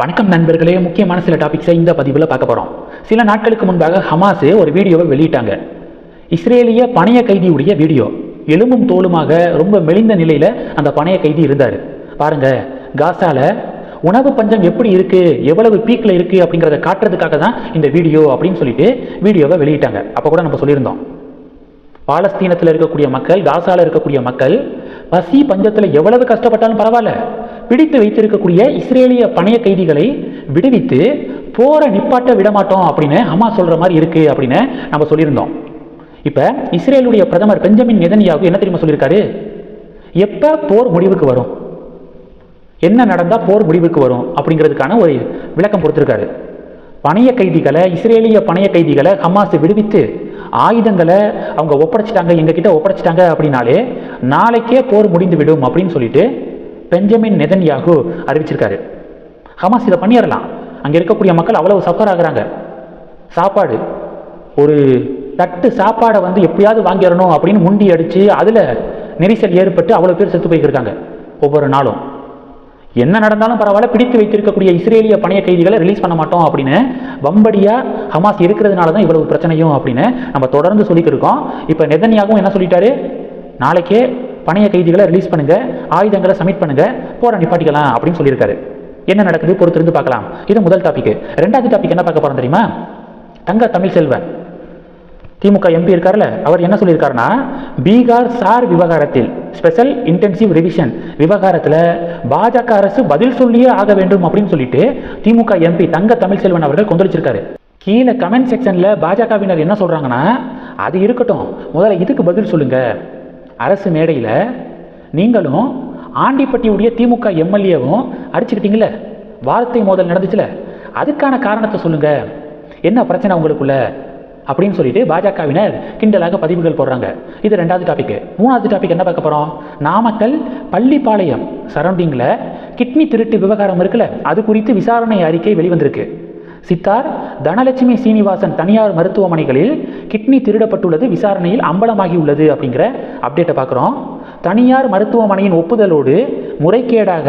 வணக்கம் நண்பர்களே முக்கியமான சில டாபிக்ஸை இந்த பதிவில் பார்க்க போகிறோம் சில நாட்களுக்கு முன்பாக ஹமாஸ் ஒரு வீடியோவை வெளியிட்டாங்க. இஸ்ரேலிய பணைய கைதியுடைய வீடியோ. எலும்பும் தோலுமாக ரொம்ப மெலிந்த நிலையில் அந்த பணைய கைதி இருந்தார். பாருங்க காசால உணவு பஞ்சம் எப்படி இருக்கு எவ்வளவு பீக்கில் இருக்கு அப்படிங்கிறத காட்டுறதுக்காக தான் இந்த வீடியோ அப்படின்னு சொல்லிட்டு வீடியோவை வெளியிட்டாங்க. அப்போ கூட நம்ம சொல்லியிருந்தோம். பாலஸ்தீனத்தில் இருக்கக்கூடிய மக்கள் காசாவில் இருக்கக்கூடிய மக்கள் பசி பஞ்சத்தில் எவ்வளவு கஷ்டப்பட்டாலும் பரவாயில்ல. பிடித்து வைத்திருக்கக்கூடிய இஸ்ரேலிய பணைய கைதிகளை விடுவித்து போரை நிப்பாட்ட விடமாட்டோம் அப்படின்னு அம்மா சொல்கிற மாதிரி இருக்குது அப்படின்னு நம்ம சொல்லியிருந்தோம். இப்போ இஸ்ரேலுடைய பிரதமர் பெஞ்சமின் நெதன்யாகு என்ன தெரியுமா சொல்லியிருக்காரு? எப்போ போர் முடிவுக்கு வரும்? என்ன நடந்தால் போர் முடிவுக்கு வரும்? அப்படிங்கிறதுக்கான ஒரு விளக்கம் கொடுத்துருக்காரு. பணைய கைதிகளை இஸ்ரேலிய பணைய கைதிகளை ஹமாஸ் விடுவித்து ஆயுதங்களை அவங்க ஒப்படைச்சிட்டாங்க எங்ககிட்ட ஒப்படைச்சிட்டாங்க அப்படின்னாலே நாளைக்கே போர் முடிந்து விடும் அப்படின்னு சொல்லிட்டு பெஞ்சமின் நெதன்யாகு அறிவிச்சிருக்காரு. ஹமாஸ் இதை பண்ணிடலாம் அங்கே இருக்கக்கூடிய மக்கள் அவ்வளவு சஃபர் ஆகுறாங்க. சாப்பாடு. ஒரு தட்டு சாப்பாடை வந்து எப்படியாவது வாங்கிடணும் அப்படின்னு முண்டி அடித்து அதில் நெரிசல் ஏற்பட்டு அவ்வளோ பேர் செத்து போய்க்கிருக்காங்க ஒவ்வொரு நாளும். என்ன நடந்தாலும் பரவாயில்ல பிடித்து வைத்திருக்கக்கூடிய இஸ்ரேலிய பணைய கைதிகளை ரிலீஸ் பண்ண மாட்டோம் அப்படின்னு வம்படியாக ஹமாஸ் இருக்கிறதுனால தான் இவ்வளவு பிரச்சனையும் அப்படின்னு நம்ம தொடர்ந்து சொல்லிக்கிருக்கோம் இப்போ நெதன்யாகவும் என்ன சொல்லிட்டாரு? நாளைக்கே பணைய கைதிகளை ரிலீஸ் பண்ணுங்க ஆயுதங்களை சப்மிட் பண்ணுங்க போற நிப்பாட்டிக்கலாம் அப்படின்னு சொல்லியிருக்காரு. என்ன நடக்குது? பொறுத்திருந்து பார்க்கலாம். இது முதல் டாபிக் ரெண்டாவது டாபிக் என்ன பார்க்க போறோம் தெரியுமா? தங்க தமிழ் செல்வன். திமுக எம்பி இருக்கார்ல அவர் என்ன சொல்லியிருக்காருன்னா பீகார் சார் விவகாரத்தில் ஸ்பெஷல் இன்டென்சிவ் ரிவிஷன் விவகாரத்தில் பாஜக அரசு பதில் சொல்லியே ஆக வேண்டும் அப்படின்னு சொல்லிட்டு திமுக எம்பி தங்க தமிழ்செல்வன் அவர்கள் கொந்தளிச்சிருக்காரு. கீழே கமெண்ட் செக்ஷனில் பாஜகவினர் என்ன சொல்கிறாங்கன்னா அது இருக்கட்டும். முதல்ல இதுக்கு பதில் சொல்லுங்கள் அரசு மேடையில் நீங்களும் ஆண்டிப்பட்டியுடைய திமுக எம்எல்ஏவும் அடிச்சுக்கிட்டீங்களே வார்த்தை மோதல் நடந்துச்சுல? அதுக்கான காரணத்தை சொல்லுங்க. என்ன பிரச்சனை உங்களுக்குள்ள? அப்படின்னு சொல்லிட்டு பாஜகவினர் கிண்டலாக பதிவுகள் போடுறாங்க. இது ரெண்டாவது டாபிக் மூணாவது டாபிக் என்ன பார்க்க போகிறோம் நாமக்கல் பள்ளிப்பாளையம் சரௌண்டிங்கில் கிட்னி திருட்டு விவகாரம் இருக்குல்ல? அது குறித்து விசாரணை அறிக்கை வெளிவந்திருக்கு. சித்தார் தனலட்சுமி சீனிவாசன் தனியார் மருத்துவமனைகளில் கிட்னி திருடப்பட்டுள்ளது விசாரணையில் அம்பலமாகி உள்ளது அப்படிங்கிற அப்டேட்டை பார்க்குறோம். தனியார் மருத்துவமனையின் ஒப்புதலோடு முறைகேடாக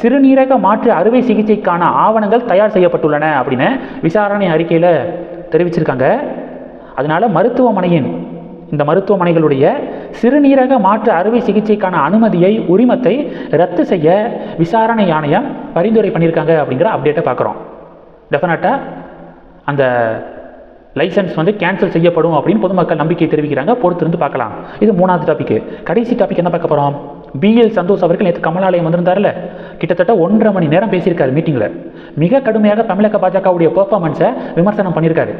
சிறுநீரக மாற்று அறுவை சிகிச்சைக்கான ஆவணங்கள் தயார் செய்யப்பட்டுள்ளன அப்படின்னு விசாரணை அறிக்கையில் தெரிவிச்சிருக்காங்க. அதனால் மருத்துவமனையின் இந்த மருத்துவமனைகளுடைய சிறுநீரக மாற்று அறுவை சிகிச்சைக்கான அனுமதியை உரிமத்தை ரத்து செய்ய விசாரணை ஆணையம் பரிந்துரை பண்ணியிருக்காங்க அப்படிங்கிற அப்டேட்டை பார்க்குறோம். டெஃபினட்டாக அந்த லைசன்ஸ் வந்து கேன்சல் செய்யப்படும் அப்படின்னு பொதுமக்கள் நம்பிக்கை தெரிவிக்கிறாங்க. பொறுத்திருந்து பார்க்கலாம். இது மூணாவது டாபிக் கடைசி டாபிக் என்ன பார்க்க போகிறோம் பிஎல் சந்தோஷ் அவர்கள் நேற்று கமலாலயம் வந்திருந்தார்ல கிட்டத்தட்ட ஒன்றரை மணி நேரம் பேசியிருக்காரு மீட்டிங்கில் மிக கடுமையாக தமிழக பாஜகவுடைய பெர்ஃபார்மன்ஸை விமர்சனம் பண்ணியிருக்காரு.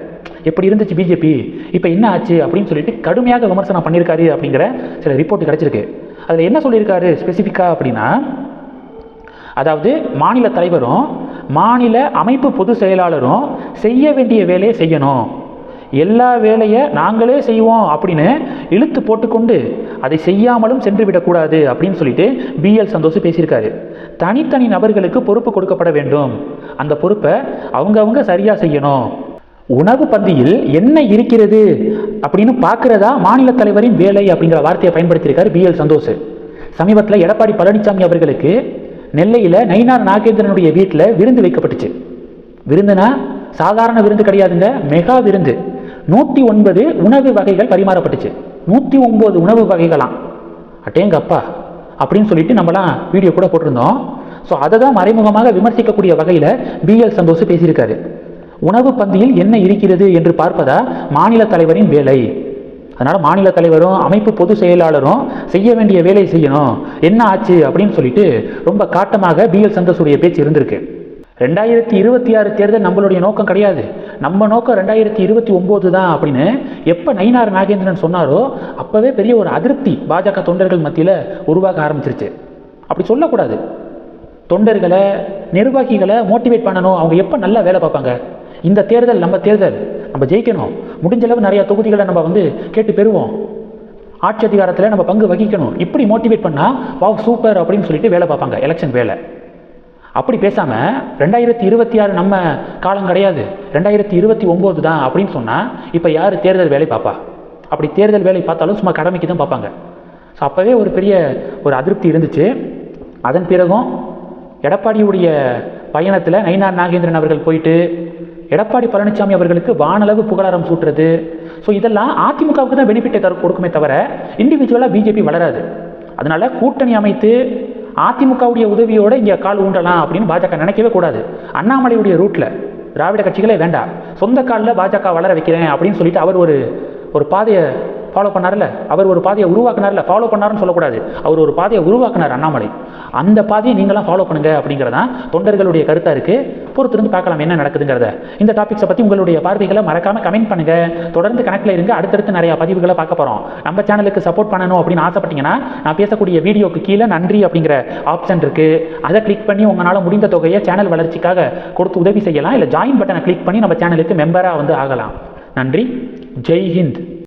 எப்படி இருந்துச்சு பிஜேபி இப்போ என்ன ஆச்சு அப்படின்னு சொல்லிட்டு கடுமையாக விமர்சனம் பண்ணியிருக்காரு அப்படிங்கிற சில ரிப்போர்ட் கிடச்சிருக்கு. அதில் என்ன சொல்லியிருக்காரு ஸ்பெசிஃபிக்காக அப்படின்னா அதாவது மாநில தலைவரும் மாநில அமைப்பு பொதுச் செயலாளரும் செய்ய வேண்டிய வேலையை செய்யணும். எல்லா வேலையை நாங்களே செய்வோம் அப்படின்னு இழுத்து போட்டுக்கொண்டு அதை செய்யாமலும் சென்று விடக்கூடாது அப்படின்னு சொல்லிட்டு பிஎல் சந்தோஷ் பேசியிருக்காரு. தனித்தனி நபர்களுக்கு பொறுப்பு கொடுக்கப்பட வேண்டும். அந்த பொறுப்பை அவங்கவங்க சரியாக செய்யணும். உணவு பந்தியில் என்ன இருக்கிறது அப்படின்னு பார்க்குறதா மாநில தலைவரின் வேலை அப்படிங்கிற வார்த்தையை பயன்படுத்தியிருக்காரு பிஎல் சந்தோஷ். சமீபத்தில் எடப்பாடி பழனிசாமி அவர்களுக்கு நெல்லையில் நைனார் நாகேந்திரனுடைய வீட்டில் விருந்து வைக்கப்பட்டுச்சு. விருந்துனா சாதாரண விருந்து கிடையாதுங்க மெகா விருந்து. நூற்றி ஒன்பது உணவு வகைகள் பரிமாறப்பட்டுச்சு. நூற்றி ஒம்பது உணவு வகைகளாம். அட்டேங்கப்பா அப்படின்னு சொல்லிட்டு நம்மலாம் வீடியோ கூட போட்டிருந்தோம். ஸோ அதை தான் மறைமுகமாக விமர்சிக்கக்கூடிய வகையில் பிஎல் சந்தோஷ் பேசியிருக்காரு. உணவு பந்தியில் என்ன இருக்கிறது என்று பார்ப்பதா மாநில தலைவரின் வேலை. அதனால் மாநில தலைவரும் அமைப்பு பொதுச் செயலாளரும் செய்ய வேண்டிய வேலையை செய்யணும். என்ன ஆச்சு அப்படின்னு சொல்லிட்டு ரொம்ப காட்டமாக பிஎல் சந்தோஷுடைய பேச்சு இருந்திருக்கு. ரெண்டாயிரத்தி இருபத்தி ஆறு தேர்தல் நம்மளுடைய நோக்கம் கிடையாது. நம்ம நோக்கம் ரெண்டாயிரத்தி இருபத்தி ஒம்பது தான் அப்படின்னு எப்போ நயினார் நாகேந்திரன் சொன்னாரோ அப்போவே பெரிய ஒரு அதிருப்தி பாஜக தொண்டர்கள் மத்தியில் உருவாக ஆரம்பிச்சிருச்சு. அப்படி சொல்லக்கூடாது. தொண்டர்களை நிர்வாகிகளை மோட்டிவேட் பண்ணணும். அவங்க எப்போ நல்லா வேலை பார்ப்பாங்க? இந்த தேர்தல் நம்ம தேர்தல். நம்ம ஜெயிக்கணும். முடிஞ்ச அளவு நிறையா தொகுதிகளை நம்ம வந்து கேட்டு பெறுவோம். ஆட்சி அதிகாரத்தில் நம்ம பங்கு வகிக்கணும். இப்படி மோட்டிவேட் பண்ணால் வாவ் சூப்பர் அப்படின்னு சொல்லிட்டு வேலை பார்ப்பாங்க எலெக்ஷன் வேலை. அப்படி பேசாமல் ரெண்டாயிரத்தி இருபத்தி ஆறு நம்ம காலம் கிடையாது. ரெண்டாயிரத்தி இருபத்தி ஒம்பது தான் அப்படின்னு சொன்னால் இப்போ யார் தேர்தல் வேலை பார்ப்பா? அப்படி தேர்தல் வேலை பார்த்தாலும் சும்மா கடமைக்கு தான் பார்ப்பாங்க. ஸோ அப்போவே ஒரு பெரிய ஒரு அதிருப்தி இருந்துச்சு. அதன் பிறகும் எடப்பாடியுடைய பயணத்தில் நயினார் நாகேந்திரன் அவர்கள் போயிட்டு எடப்பாடி பழனிசாமி அவர்களுக்கு வானளவு புகழாரம் சூட்டுறது. ஸோ இதெல்லாம் அதிமுகவுக்கு தான் பெனிஃபிட்டை தர கொடுக்குமே தவிர இண்டிவிஜுவலாக பிஜேபி வளராது. அதனால் கூட்டணி அமைத்து அதிமுகவுடைய உதவியோடு இங்கே கால் ஊண்டலாம் அப்படின்னு பாஜக நினைக்கவே கூடாது. அண்ணாமலையுடைய ரூட்டில் திராவிட கட்சிகளே வேண்டாம். சொந்த காலில் பாஜக வளர வைக்கிறேன் அப்படின்னு சொல்லிட்டு அவர் ஒரு ஒரு பாதையை ஃபாலோ பண்ணார்ல அவர் ஒரு பாதையை உருவாக்குனார்ல ஃபாலோ பண்ணாருன்னு சொல்லக்கூடாது. அவர் ஒரு பாதையை உருவாக்குனார் அண்ணாமலை. அந்த பாதையை நீங்களாம் ஃபாலோ பண்ணுங்க அப்படிங்கிறதான் தொண்டர்களுடைய கருத்தாக இருக்கு. பொறுத்திருந்து பார்க்கலாம் என்ன நடக்குதுங்கிறத. இந்த டாபிக்ஸை பற்றி உங்களுடைய பார்வைகளை மறக்காம கமெண்ட் பண்ணுங்க. தொடர்ந்து கணக்கில் இருங்க. அடுத்தடுத்து நிறைய பதிவுகளை பார்க்க போகிறோம் நம்ம சேனலுக்கு சப்போர்ட் பண்ணணும் அப்படின்னு ஆசைப்பட்டீங்கன்னா நான் பேசக்கூடிய வீடியோக்கு கீழே நன்றி அப்படிங்கிற ஆப்ஷன் இருக்கு. அதை கிளிக் பண்ணி உங்களால் முடிந்த தொகையை சேனல் வளர்ச்சிக்காக கொடுத்து உதவி செய்யலாம். இல்லை ஜாயின் பட்டனை கிளிக் பண்ணி நம்ம சேனலுக்கு மெம்பராக வந்து ஆகலாம். நன்றி. ஜெய் ஹிந்த்.